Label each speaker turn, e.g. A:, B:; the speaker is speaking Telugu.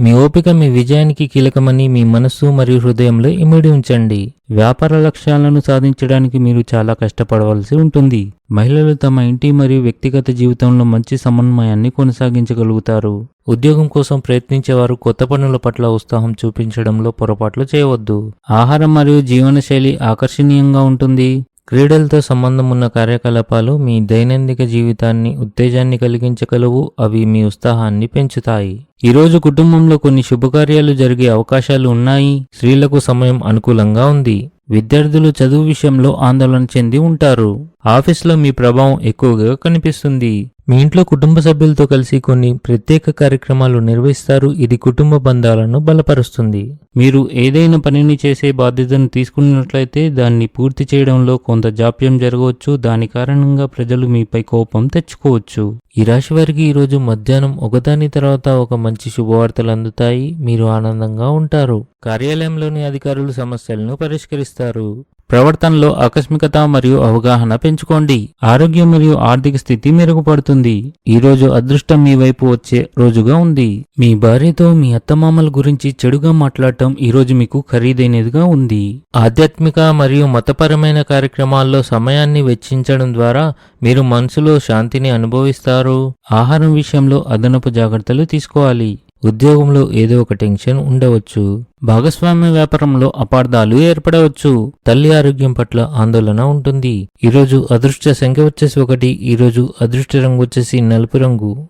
A: మీ ఓపిక మీ విజయానికి కీలకమని మీ మనస్సు మరియు హృదయంలో ఇమిడి ఉంచండి. వ్యాపార లక్ష్యాలను సాధించడానికి మీరు చాలా కష్టపడవలసి ఉంటుంది. మహిళలు తమ ఇంటి మరియు వ్యక్తిగత జీవితంలో మంచి సమన్వయాన్ని కొనసాగించగలుగుతారు. ఉద్యోగం కోసం ప్రయత్నించేవారు కొత్త పనుల పట్ల ఉత్సాహం చూపించడంలో పొరపాట్లు చేయవద్దు. ఆహారం మరియు జీవనశైలి ఆకర్షణీయంగా ఉంటుంది. క్రీడలతో సంబంధం ఉన్న కార్యకలాపాలు మీ దైనందిక జీవితాన్ని ఉత్తేజాన్ని కలిగించగలవు అవి మీ ఉత్సాహాన్ని పెంచుతాయి. ఈరోజు కుటుంబంలో కొన్ని శుభకార్యాలు జరిగే అవకాశాలు ఉన్నాయి. స్త్రీలకు సమయం అనుకూలంగా ఉంది. విద్యార్థులు చదువు విషయంలో ఆందోళన చెంది ఉంటారు. ఆఫీస్లో మీ ప్రభావం ఎక్కువగా కనిపిస్తుంది. మీ ఇంట్లో కుటుంబ సభ్యులతో కలిసి కొన్ని ప్రత్యేక కార్యక్రమాలు నిర్వహిస్తారు. ఇది కుటుంబ బంధాలను బలపరుస్తుంది. మీరు ఏదైనా పనిని చేసే బాధ్యతను తీసుకున్నట్లయితే దాన్ని పూర్తి చేయడంలో కొంత జాప్యం జరగవచ్చు. దాని కారణంగా ప్రజలు మీపై కోపం తెచ్చుకోవచ్చు. ఈ రాశి వారికి ఈరోజు మధ్యాహ్నం ఒకదాని తర్వాత ఒక మంచి శుభవార్తలు అందుతాయి. మీరు ఆనందంగా ఉంటారు. కార్యాలయంలోని అధికారులు సమస్యలను పరిష్కరిస్తారు. ప్రవర్తనలో ఆకస్మికత మరియు అవగాహన పెంచుకోండి. ఆరోగ్యం మరియు ఆర్థిక స్థితి మెరుగుపడుతుంది. ఈరోజు అదృష్టం మీ వైపు వచ్చే రోజుగా ఉంది. మీ భార్యతో మీ అత్తమామల గురించి చెడుగా మాట్లాడటం ఈ ఈరోజు మీకు ఖరీదైనదిగా ఉంది. ఆధ్యాత్మిక మరియు మతపరమైన కార్యక్రమాల్లో సమయాన్ని వెచ్చించడం ద్వారా మీరు మనసులో శాంతిని అనుభవిస్తారు. ఆహారం విషయంలో అదనపు జాగ్రత్తలు తీసుకోవాలి. ఉద్యోగంలో ఏదో ఒక టెన్షన్ ఉండవచ్చు. భాగస్వామ్య వ్యాపారంలో అపార్థాలు ఏర్పడవచ్చు. తల్లి ఆరోగ్యం పట్ల ఆందోళన ఉంటుంది. ఈరోజు అదృష్ట సంఖ్య వచ్చేసి ఒకటి ఈరోజు అదృష్ట రంగు వచ్చేసి నలుపు రంగు.